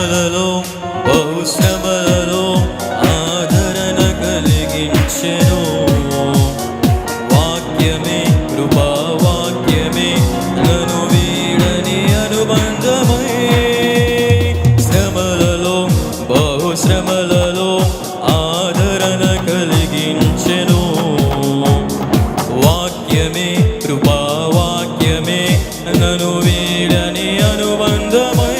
శ్రమలలో బహు శ్రమలలో ఆదరణ కలిగించెను. వాక్యమే కృపా వాక్యమే నను వీడని అనుబంధమై. శ్రమలలో బహు శ్రమలలో ఆదరణ కలిగించను. వాక్యమే కృపా వాక్యమే నను వీడని అనుబంధమై.